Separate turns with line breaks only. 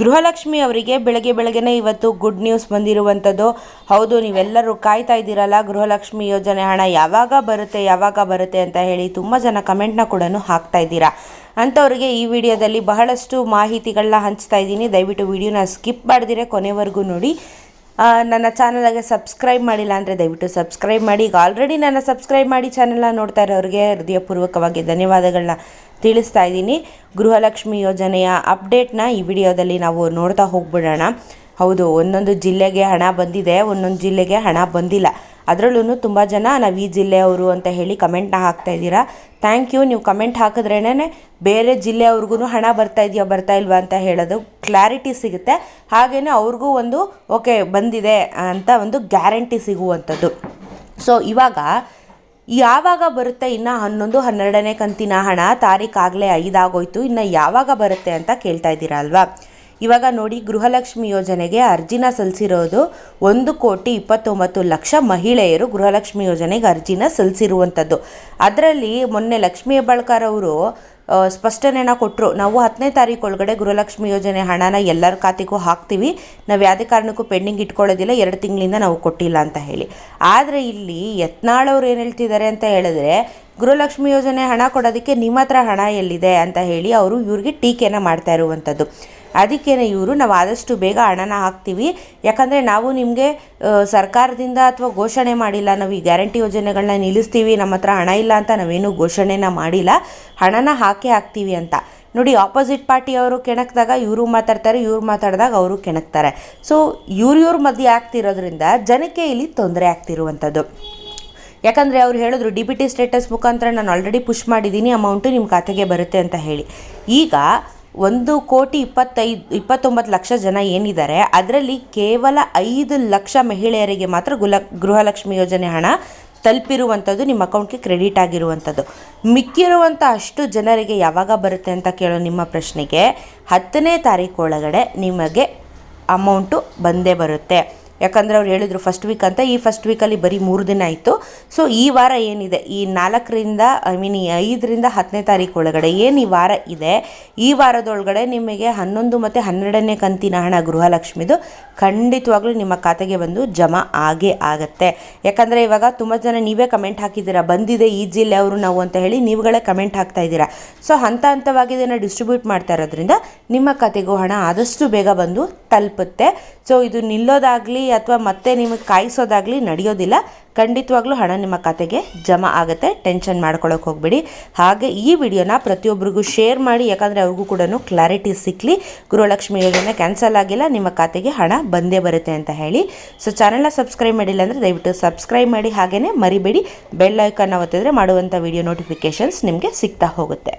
ಗೃಹಲಕ್ಷ್ಮಿ ಅವರಿಗೆ ಬೆಳಗ್ಗೆ ಬೆಳಗ್ಗೆನೇ ಇವತ್ತು ಗುಡ್ ನ್ಯೂಸ್ ಬಂದಿರುವಂಥದ್ದು. ಹೌದು, ನೀವೆಲ್ಲರೂ ಕಾಯ್ತಾ ಇದ್ದೀರಲ್ಲ ಗೃಹಲಕ್ಷ್ಮಿ ಯೋಜನೆ ಹಣ ಯಾವಾಗ ಬರುತ್ತೆ ಯಾವಾಗ ಬರುತ್ತೆ ಅಂತ ಹೇಳಿ ತುಂಬ ಜನ ಕಮೆಂಟ್ನ ಕೂಡ ಹಾಕ್ತಾ ಇದ್ದೀರಾ. ಅಂಥವ್ರಿಗೆ ಈ ವಿಡಿಯೋದಲ್ಲಿ ಬಹಳಷ್ಟು ಮಾಹಿತಿಗಳನ್ನ ಹಂಚ್ತಾ ಇದ್ದೀನಿ. ದಯವಿಟ್ಟು ವಿಡಿಯೋನ ಸ್ಕಿಪ್ ಮಾಡಿದಿರೆ ಕೊನೆವರೆಗೂ ನೋಡಿ. ನನ್ನ ಚಾನಲ್ಗೆ ಸಬ್ಸ್ಕ್ರೈಬ್ ಮಾಡಿಲ್ಲ ಅಂದರೆ ದಯವಿಟ್ಟು ಸಬ್ಸ್ಕ್ರೈಬ್ ಮಾಡಿ. ಈಗ ಆಲ್ರೆಡಿ ನನ್ನ ಸಬ್ಸ್ಕ್ರೈಬ್ ಮಾಡಿ ಚಾನಲ್ನ ನೋಡ್ತಾ ಇರೋರಿಗೆ ಹೃದಯಪೂರ್ವಕವಾಗಿ ಧನ್ಯವಾದಗಳನ್ನ ತಿಳಿಸ್ತಾ ಇದ್ದೀನಿ. ಗೃಹಲಕ್ಷ್ಮಿ ಯೋಜನೆಯ ಅಪ್ಡೇಟ್ನ ಈ ವಿಡಿಯೋದಲ್ಲಿ ನಾವು ನೋಡ್ತಾ ಹೋಗ್ಬಿಡೋಣ. ಹೌದು, ಒಂದೊಂದು ಜಿಲ್ಲೆಗೆ ಹಣ ಬಂದಿದೆ, ಒಂದೊಂದು ಜಿಲ್ಲೆಗೆ ಹಣ ಬಂದಿಲ್ಲ. ಅದರಲ್ಲೂ ತುಂಬ ಜನ ನಾವು ಈ ಜಿಲ್ಲೆಯವರು ಅಂತ ಹೇಳಿ ಕಮೆಂಟ್ನ ಹಾಕ್ತಾ ಇದ್ದೀರಾ? ಥ್ಯಾಂಕ್ ಯು ನೀವು ಕಮೆಂಟ್ ಹಾಕಿದ್ರೇನೆ ಬೇರೆ ಜಿಲ್ಲೆಯವ್ರಿಗೂ ಹಣ ಬರ್ತಾ ಇದೆಯಾ, ಬರ್ತಾ ಇಲ್ವಾ ಅಂತ ಹೇಳೋದು ಕ್ಲಾರಿಟಿ ಸಿಗುತ್ತೆ. ಹಾಗೆಯೇ ಅವ್ರಿಗೂ ಒಂದು ಓಕೆ ಬಂದಿದೆ ಅಂತ ಒಂದು ಗ್ಯಾರಂಟಿ ಸಿಗುವಂಥದ್ದು. ಸೊ ಇವಾಗ ಯಾವಾಗ ಬರುತ್ತೆ ಇನ್ನು ಹನ್ನೊಂದು, ಹನ್ನೆರಡನೇ ಕಂತಿನ ಹಣ? ತಾರೀಕಾಗಲೇ ಐದಾಗೋಯ್ತು ಇನ್ನು ಯಾವಾಗ ಬರುತ್ತೆ ಅಂತ ಕೇಳ್ತಾ ಇದ್ದೀರಾ ಅಲ್ವಾ? ಇವಾಗ ನೋಡಿ ಗೃಹಲಕ್ಷ್ಮಿ ಯೋಜನೆಗೆ ಅರ್ಜಿನ ಸಲ್ಲಿಸಿರೋದು ಒಂದು ಕೋಟಿ ಇಪ್ಪತ್ತೊಂಬತ್ತು ಲಕ್ಷ ಮಹಿಳೆಯರು ಗೃಹಲಕ್ಷ್ಮಿ ಯೋಜನೆಗೆ ಅರ್ಜಿನ ಸಲ್ಲಿಸಿರುವಂಥದ್ದು. ಅದರಲ್ಲಿ ಮೊನ್ನೆ ಲಕ್ಷ್ಮೀ ಹೆಬ್ಬಾಳ್ಕರ್ ಅವರು ಸ್ಪಷ್ಟನೆನ ಕೊಟ್ಟರು ನಾವು ಹತ್ತನೇ ತಾರೀಕು ಒಳಗಡೆ ಗೃಹಲಕ್ಷ್ಮಿ ಯೋಜನೆ ಹಣನ ಎಲ್ಲರ ಖಾತೆಗೂ ಹಾಕ್ತೀವಿ. ನಾವು ಯಾವುದೇ ಕಾರಣಕ್ಕೂ ಪೆಂಡಿಂಗ್ ಇಟ್ಕೊಳ್ಳೋದಿಲ್ಲ. ಎರಡು ತಿಂಗಳಿಂದ ನಾವು ಕೊಟ್ಟಿಲ್ಲ ಅಂತ ಹೇಳಿ. ಆದರೆ ಇಲ್ಲಿ ಯತ್ನಾಳವ್ರು ಏನು ಹೇಳ್ತಿದ್ದಾರೆ ಅಂತ ಹೇಳಿದ್ರೆ, ಗೃಹಲಕ್ಷ್ಮಿ ಯೋಜನೆ ಹಣ ಕೊಡೋದಕ್ಕೆ ನಿಮ್ಮ ಹತ್ರ ಹಣ ಎಲ್ಲಿದೆ ಅಂತ ಹೇಳಿ ಅವರು ಇವ್ರಿಗೆ ಟೀಕೆನ ಮಾಡ್ತಾ ಇರುವಂಥದ್ದು. ಅದಕ್ಕೇನೆ ಇವರು, ನಾವು ಆದಷ್ಟು ಬೇಗ ಹಣನ ಹಾಕ್ತೀವಿ. ಯಾಕಂದರೆ ನಾವು ನಿಮಗೆ ಸರ್ಕಾರದಿಂದ ಅಥವಾ ಘೋಷಣೆ ಮಾಡಿಲ್ಲ, ನಾವು ಈ ಗ್ಯಾರಂಟಿ ಯೋಜನೆಗಳನ್ನ ನಿಲ್ಲಿಸ್ತೀವಿ, ನಮ್ಮ ಹತ್ರ ಹಣ ಇಲ್ಲ ಅಂತ ನಾವೇನು ಘೋಷಣೆನ ಮಾಡಿಲ್ಲ. ಹಣನ ಹಾಕೇ ಹಾಕ್ತೀವಿ ಅಂತ. ನೋಡಿ ಆಪೋಸಿಟ್ ಪಾರ್ಟಿಯವರು ಕೆಣಕ್ದಾಗ ಇವರು ಮಾತಾಡ್ತಾರೆ, ಇವ್ರು ಮಾತಾಡಿದಾಗ ಅವರು ಕೆಣಕ್ತಾರೆ. ಸೊ ಇವ್ರ ಇವ್ರ ಮಧ್ಯೆ ಆಗ್ತಿರೋದ್ರಿಂದ ಜನಕ್ಕೆ ಇಲ್ಲಿ ತೊಂದರೆ ಆಗ್ತಿರುವಂಥದ್ದು. ಯಾಕಂದರೆ ಅವ್ರು ಹೇಳಿದ್ರು ಡಿ ಬಿ ಟಿ ಸ್ಟೇಟಸ್ ಮುಖಾಂತರ ನಾನು ಆಲ್ರೆಡಿ ಪುಷ್ ಮಾಡಿದ್ದೀನಿ ಅಮೌಂಟು ನಿಮ್ಮ ಖಾತೆಗೆ ಬರುತ್ತೆ ಅಂತ ಹೇಳಿ. ಈಗ ಒಂದು ಕೋಟಿ ಇಪ್ಪತ್ತೈದು, ಇಪ್ಪತ್ತೊಂಬತ್ತು ಲಕ್ಷ ಜನ ಏನಿದ್ದಾರೆ, ಅದರಲ್ಲಿ ಕೇವಲ ಐದು ಲಕ್ಷ ಮಹಿಳೆಯರಿಗೆ ಮಾತ್ರ ಗುಲ, ಗೃಹಲಕ್ಷ್ಮಿ ಯೋಜನೆ ಹಣ ತಲುಪಿರುವಂಥದ್ದು, ನಿಮ್ಮ ಅಕೌಂಟ್ಗೆ ಕ್ರೆಡಿಟ್ ಆಗಿರುವಂಥದ್ದು. ಮಿಕ್ಕಿರುವಂಥ ಅಷ್ಟು ಜನರಿಗೆ ಯಾವಾಗ ಬರುತ್ತೆ ಅಂತ ಕೇಳೋ ನಿಮ್ಮ ಪ್ರಶ್ನೆಗೆ ಹತ್ತನೇ ತಾರೀಕು ಒಳಗಡೆ ನಿಮಗೆ ಅಮೌಂಟು ಬಂದೇ ಬರುತ್ತೆ. ಯಾಕಂದರೆ ಅವ್ರು ಹೇಳಿದರು ಫಸ್ಟ್ ವೀಕ್ ಅಂತ. ಈ ಫಸ್ಟ್ ವೀಕಲ್ಲಿ ಬರೀ ಮೂರು ದಿನ ಆಯಿತು. ಸೊ ಈ ವಾರ ಏನಿದೆ? ಈ ನಾಲ್ಕರಿಂದ ಐ ಮೀನ್ ಈ ಐದರಿಂದ ಹತ್ತನೇ ತಾರೀಕು ಒಳಗಡೆ ಏನು ಈ ವಾರ ಇದೆ? ಈ ವಾರದೊಳಗಡೆ ನಿಮಗೆ ಹನ್ನೊಂದು ಮತ್ತು ಹನ್ನೆರಡನೇ ಕಂತಿನ ಹಣ ಗೃಹಲಕ್ಷ್ಮಿದು ಖಂಡಿತವಾಗ್ಲೂ ನಿಮ್ಮ ಖಾತೆಗೆ ಬಂದು ಜಮಾ ಆಗೇ ಆಗತ್ತೆ. ಯಾಕಂದರೆ ಇವಾಗ ತುಂಬ ಜನ ನೀವೇ ಕಮೆಂಟ್ ಹಾಕಿದ್ದೀರಾ? ಬಂದಿದೆ ಈ ಅವರು ನಾವು ಅಂತ ಹೇಳಿ ನೀವುಗಳೇ ಕಮೆಂಟ್ ಹಾಕ್ತಾ ಇದ್ದೀರಾ? ಸೊ ಹಂತ ಹಂತವಾಗಿ ಇದನ್ನು ಡಿಸ್ಟ್ರಿಬ್ಯೂಟ್ ಮಾಡ್ತಾ ಇರೋದ್ರಿಂದ ನಿಮ್ಮ ಖಾತೆಗೂ ಹಣ ಆದಷ್ಟು ಬೇಗ ಬಂದು ತಲುಪುತ್ತೆ. ಸೊ ಇದು ನಿಲ್ಲೋದಾಗಲಿ ಅಥವಾ ಮತ್ತೆ ನಿಮಗೆ ಕಾಯಿಸೋದಾಗಲಿ ನಡೆಯೋದಿಲ್ಲ. ಖಂಡಿತವಾಗ್ಲೂ ಹಣ ನಿಮ್ಮ ಖಾತೆಗೆ ಜಮಾ ಆಗುತ್ತೆ. ಟೆನ್ಷನ್ ಮಾಡ್ಕೊಳ್ಳೋಕೆ ಹೋಗಬೇಡಿ. ಹಾಗೆ ಈ ವಿಡಿಯೋನ ಪ್ರತಿಯೊಬ್ಬರಿಗೂ ಶೇರ್ ಮಾಡಿ, ಯಾಕಂದರೆ ಅವ್ರಿಗೂ ಕೂಡ ಕ್ಲಾರಿಟಿ ಸಿಕ್ಕಲಿ ಗೃಹಲಕ್ಷ್ಮಿ ಯೋಜನೆ ಕ್ಯಾನ್ಸಲ್ ಆಗಿಲ್ಲ. ನಿಮ್ಮ ಖಾತೆಗೆ ಹಣ ಬಂದೇ ಬರುತ್ತೆ ಅಂತ ಹೇಳಿ. ಸೊ ಚಾನಲ್ನ ಸಬ್ಸ್ಕ್ರೈಬ್ ಮಾಡಿಲ್ಲ ಅಂದರೆ ದಯವಿಟ್ಟು ಸಬ್ಸ್ಕ್ರೈಬ್ ಮಾಡಿ. ಹಾಗೆಯೇ ಮರಿಬೇಡಿ. ಬೆಲ್ ಐಕನ್ನ ಒತ್ತಿದ್ರೆ ಮಾಡುವಂಥ ವಿಡಿಯೋ ನೋಟಿಫಿಕೇಷನ್ಸ್ ನಿಮಗೆ ಸಿಗ್ತಾ ಹೋಗುತ್ತೆ.